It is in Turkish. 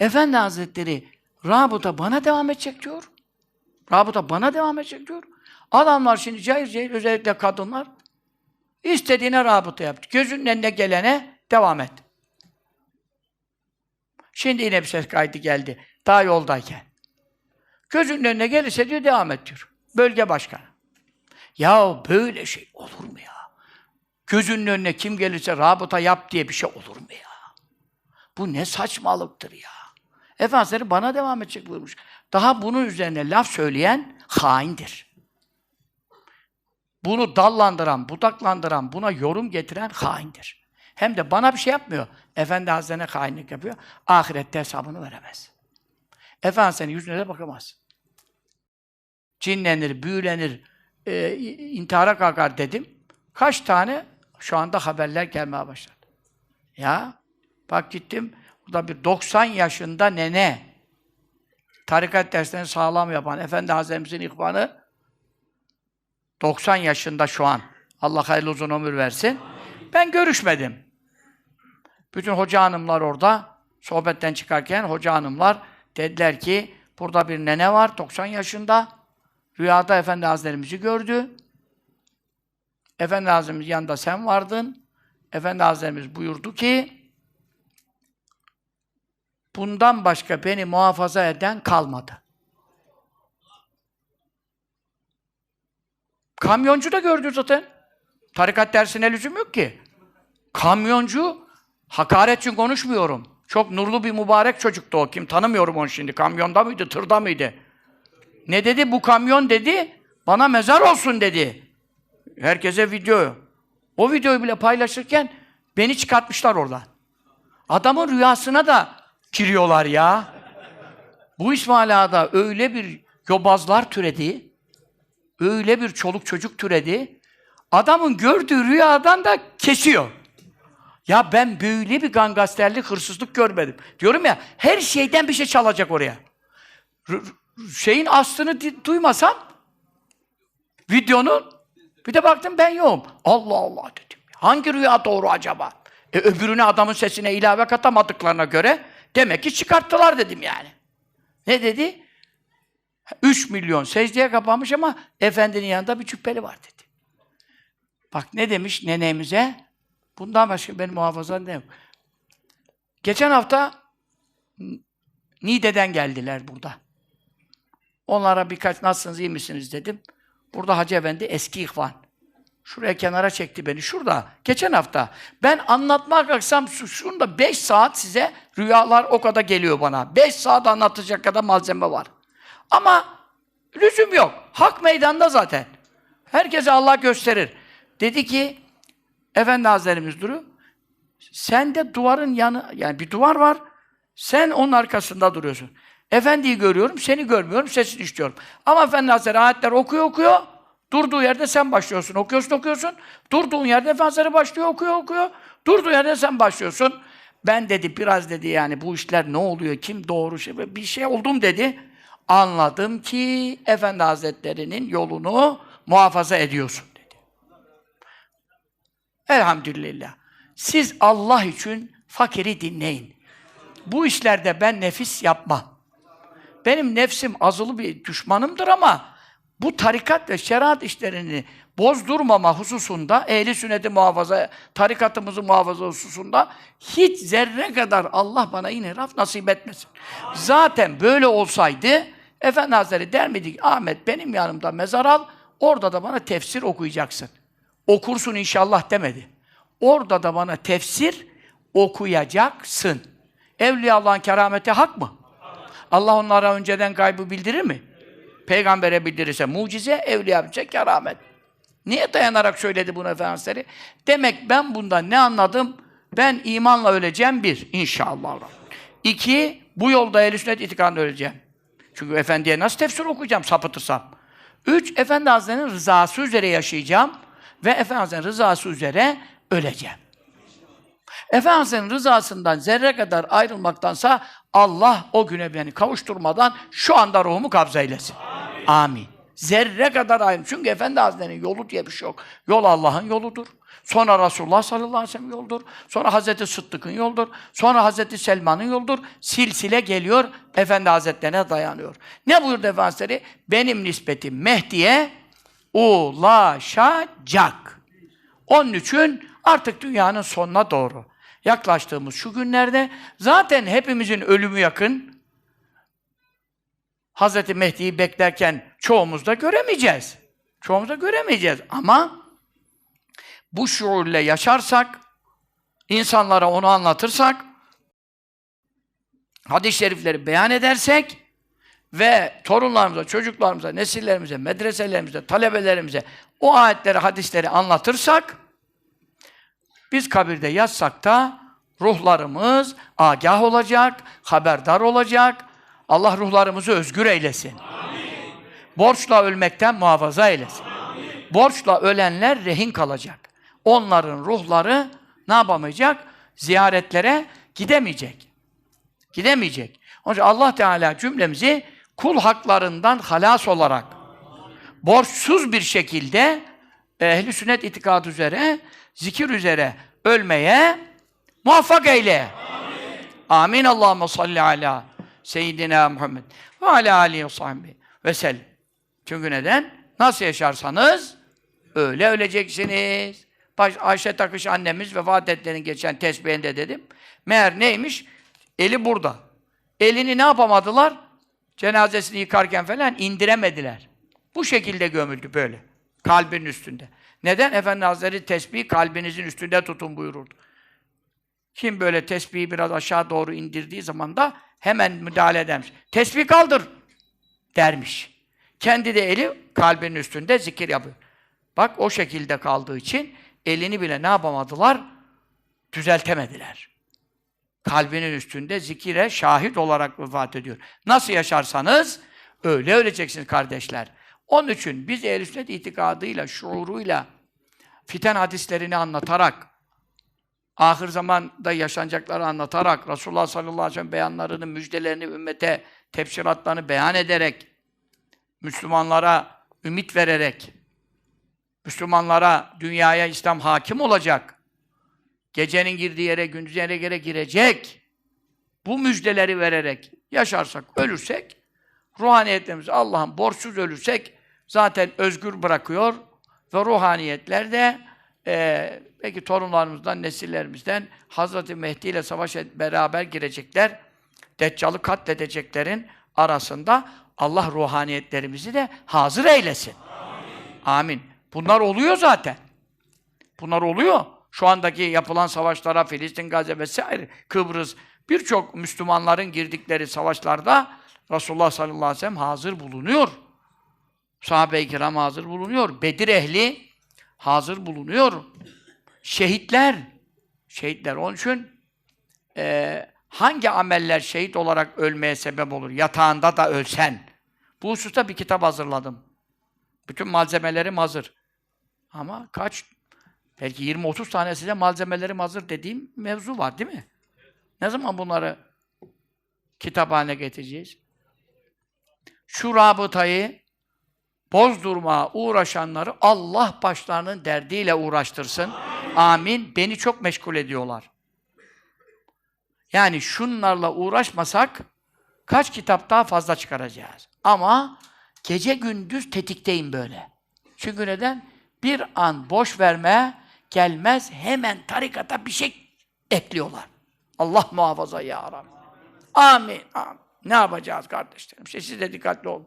Efendi Hazretleri rabıta bana devam edecek diyor. Rabıta bana devam edecek diyor. Adamlar şimdi cayır cayır özellikle kadınlar istediğine rabıta yaptı. Gözünün önüne gelene devam et. Şimdi yine bir ses kaydı geldi. Daha yoldayken. Gözünün önüne gelirse diyor devam et diyor. Bölge başkanı. Ya böyle şey olur mu ya? Gözünün önüne kim gelirse rabıta yap diye bir şey olur mu ya? Bu ne saçmalıktır ya? Efendimiz bana devam edecek buyurmuş. Daha bunun üzerine laf söyleyen haindir. Bunu dallandıran, budaklandıran, buna yorum getiren haindir. Hem de bana bir şey yapmıyor. Efendi Hazretlerine hainlik yapıyor. Ahirette hesabını veremez. Efendi senin yüzüne de bakamaz. Cinlenir, büyülenir, e, intihara kalkar dedim. Kaç tane şu anda haberler gelmeye başladı. Ya bak gittim, burada bir 90 yaşında nene, tarikat derslerini sağlam yapan Efendi Hazretimizin ihvanı 90 yaşında şu an. Allah hayırlı uzun ömür versin. Ben görüşmedim. Bütün hoca hanımlar orada sohbetten çıkarken hoca hanımlar dediler ki burada bir nene var 90 yaşında. Rüyada Efendi Hazretlerimizi gördü. Efendi Hazretlerimiz yanında sen vardın. Efendi Hazretlerimiz buyurdu ki bundan başka beni muhafaza eden kalmadı. Kamyoncu da gördü zaten. Tarikat dersine lüzum yok ki. Kamyoncu, hakaret için konuşmuyorum. Çok nurlu bir mübarek çocuktu o. Kim tanımıyorum onu şimdi. Kamyonda mıydı, tırda mıydı? Ne dedi? Bu kamyon dedi, bana mezar olsun dedi. Herkese video. O videoyu bile paylaşırken beni çıkartmışlar oradan. Adamın rüyasına da giriyorlar ya. Bu İsmail Ağa'da öyle bir yobazlar türedi, öyle bir çoluk çocuk türedi, adamın gördüğü rüyadan da kesiyor. Ya ben böyle bir gangasterlik, hırsızlık görmedim. Diyorum ya, her şeyden bir şey çalacak oraya. R- şeyin aslını di- duymasam, videonun, bir de baktım ben yoğum. Allah Allah dedim. Hangi rüya doğru acaba? E, öbürüne adamın sesine ilave katamadıklarına göre demek ki çıkarttılar dedim yani. Ne dedi? 3 milyon secdeye kapanmış ama efendinin yanında bir cübbeli var dedi. Bak ne demiş nenemize? Bundan başka benim muhafaza ne yok. Geçen hafta N- Niğde'den geldiler burada. Onlara birkaç nasılsınız, iyi misiniz dedim. Burada Hacı Efendi eski ihvan. Şuraya kenara çekti beni. Şurada. Geçen hafta. Ben anlatmaya kalksam şu- şunda 5 saat size rüyalar o kadar geliyor bana. 5 saat anlatacak kadar malzeme var. Ama lüzum yok. Hak meydanda zaten. Herkese Allah gösterir. Dedi ki Efendi Hazretlerimiz duruyor. Sen de duvarın yanı, yani bir duvar var. Sen onun arkasında duruyorsun. Efendiyi görüyorum, seni görmüyorum, sesini işitiyorum. Ama Efendi Hazretleri ayetler okuyor okuyor. Durduğu yerde sen başlıyorsun. Okuyorsun okuyorsun. Durduğun yerde Efendi Hazretleri başlıyor okuyor okuyor. Durduğu yerde sen başlıyorsun. Ben dedi biraz dedi yani bu işler ne oluyor, kim doğru şey, bir şey oldum dedi. Anladım ki Efendi Hazretleri'nin yolunu muhafaza ediyorsun dedi. Elhamdülillah. Siz Allah için fakiri dinleyin. Bu işlerde ben nefis yapmam. Benim nefsim azılı bir düşmanımdır ama bu tarikat ve şeriat işlerini bozdurmama hususunda, ehli sünneti muhafaza, tarikatımızı muhafaza hususunda hiç zerre kadar Allah bana inhiraf nasip etmesin. Zaten böyle olsaydı Efendi Hazretleri der miydi ki, Ahmet benim yanımda mezar al, orada da bana tefsir okuyacaksın. Okursun inşallah demedi. Orada da bana tefsir okuyacaksın. Evliya Allah'ın kerameti hak mı? Allah onlara önceden kaybı bildirir mi? Peygambere bildirirse mucize, evliya bilse keramet. Niye dayanarak söyledi bunu Efendimiz? Demek ben bundan ne anladım? Ben imanla öleceğim bir, inşallah. İki, bu yolda ehl sünnet itikadında öleceğim. Çünkü Efendi'ye nasıl tefsir okuyacağım sapıtırsam? Üç, Efendi Hazretleri'nin rızası üzere yaşayacağım ve Efendi Hazretleri'nin rızası üzere öleceğim. Efendimiz'in rızasından zerre kadar ayrılmaktansa Allah o güne beni kavuşturmadan şu anda ruhumu kabza eylesin. Amin. Zerre kadar ayrıl. Çünkü Efendi Hazretleri'nin yolu diye bir şey yok. Yol Allah'ın yoludur. Sonra Resulullah sallallahu aleyhi ve sellem yoldur. Sonra Hazreti Sıddık'ın yoldur. Sonra Hazreti Selman'ın yoldur. Silsile geliyor, Efendi Hazretlerine dayanıyor. Ne buyurdu Efendimiz? Benim nispetim Mehdi'ye ulaşacak. Onun için artık dünyanın sonuna doğru yaklaştığımız şu günlerde zaten hepimizin ölümü yakın. Hazreti Mehdi'yi beklerken çoğumuz da göremeyeceğiz. Çoğumuz da göremeyeceğiz ama bu şuurla yaşarsak, insanlara onu anlatırsak, hadis-i şerifleri beyan edersek ve torunlarımıza, çocuklarımıza, nesillerimize, medreselerimize, talebelerimize o ayetleri, hadisleri anlatırsak, biz kabirde yatsak da ruhlarımız agah olacak, haberdar olacak. Allah ruhlarımızı özgür eylesin. Borçla ölmekten muhafaza eylesin. Borçla ölenler rehin kalacak. Onların ruhları ne yapamayacak? Ziyaretlere gidemeyecek. Gidemeyecek. Onun için Allah Teala cümlemizi kul haklarından halas olarak borçsuz bir şekilde ehli sünnet itikadı üzere, zikir üzere ölmeye muvaffak eyle. Amin. Amin. Allahümme salli ala seyyidina Muhammed ve ala alihi ve sahbihi ve sellem. Çünkü neden? Nasıl yaşarsanız öyle öleceksiniz. Baş, Ayşe Takış annemiz vefat ettiğinin geçen tesbihinde dedim. Meğer neymiş? Eli burada. Elini ne yapamadılar? Cenazesini yıkarken falan indiremediler. Bu şekilde gömüldü böyle. Kalbinin üstünde. Neden? Efendi Hazretleri tesbihi kalbinizin üstünde tutun buyururdu. Kim böyle tesbihi biraz aşağı doğru indirdiği zaman da hemen müdahale edermiş. Tesbih kaldır dermiş. Kendi de eli kalbinin üstünde zikir yapıyor. Bak o şekilde kaldığı için elini bile ne yapamadılar? Düzeltemediler. Kalbinin üstünde zikire şahit olarak vefat ediyor. Nasıl yaşarsanız öyle öleceksiniz kardeşler. Onun için biz ehl sünnet itikadıyla, şuuruyla, fiten hadislerini anlatarak, ahir zamanda yaşanacakları anlatarak, Resulullah sallallahu aleyhi ve sellem beyanlarını, müjdelerini ümmete, tefsiratlarını beyan ederek, Müslümanlara ümit vererek, Müslümanlara, dünyaya İslam hakim olacak, gecenin girdiği yere, gündüz yere göre girecek, bu müjdeleri vererek yaşarsak, ölürsek, ruhaniyetlerimizi Allah'ın borçsuz ölürsek, zaten özgür bırakıyor ve ruhaniyetler de e, belki torunlarımızdan, nesillerimizden Hazreti Mehdi ile savaş beraber girecekler. Deccal'ı katledeceklerin arasında Allah ruhaniyetlerimizi de hazır eylesin. Amin. Amin. Bunlar oluyor zaten. Bunlar oluyor. Şu andaki yapılan savaşlara, Filistin, Gazze vesaire, Kıbrıs, birçok Müslümanların girdikleri savaşlarda Resulullah sallallahu aleyhi ve sellem hazır bulunuyor. Sahabe-i kiram hazır bulunuyor. Bedir ehli hazır bulunuyor. Şehitler, şehitler. Onun için e, hangi ameller şehit olarak ölmeye sebep olur? Yatağında da ölsen. Bu hususta bir kitap hazırladım. Bütün malzemelerim hazır. Ama kaç? Belki 20-30 tane size malzemelerim hazır dediğim mevzu var değil mi? Ne zaman bunları kitap haline getireceğiz? Şu rabıtayı bozdurmaya uğraşanları Allah başlarının derdiyle uğraştırsın. Amin. Amin. Beni çok meşgul ediyorlar. Yani şunlarla uğraşmasak kaç kitap daha fazla çıkaracağız. Ama gece gündüz tetikteyim böyle. Çünkü neden? Bir an boş verme gelmez hemen tarikata bir şey ekliyorlar. Allah muhafaza ya Rabbi. Amin. Amin. Ne yapacağız kardeşlerim? İşte siz de dikkatli olun.